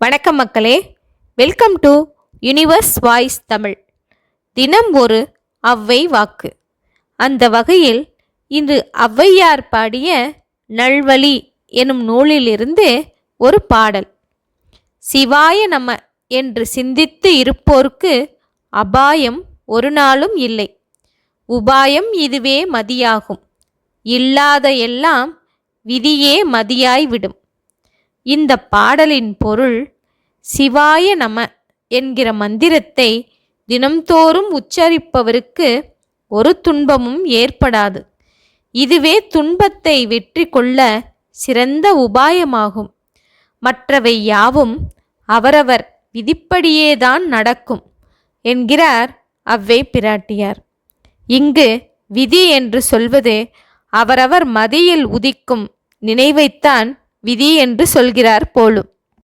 வணக்கம் மக்களே. Welcome to universe voice Tamil தினம் ஒரு அவ்வை வாக்கு. அந்த வகையில் இன்று ஔவையார் பாடிய நல்வழி எனும் நூலிலிருந்து ஒரு பாடல். சிவாய நம என்று சிந்தித்து இருப்போர்க்கு அபாயம் ஒரு நாளும் இல்லை. உபாயம் இதுவே மதியாகும். இல்லாத எல்லாம் விதியே மதியாய் விடும் இந்த பாடலின் பொருள் சிவாய நம என்கிற மந்திரத்தை தினம்தோறும் உச்சரிப்பவருக்கு ஒரு துன்பமும் ஏற்படாது. இதுவே துன்பத்தை வெற்றி கொள்ள சிறந்த உபாயமாகும். மற்றவை யாவும் அவரவர் விதிப்படியேதான் நடக்கும் என்கிறார் அவ்வை பிராட்டியார். இங்கு விதி என்று சொல்வது அவரவர் மதியில் உதிக்கும் நினைவைத்தான் விதி என்று சொல்கிறார் போலும்.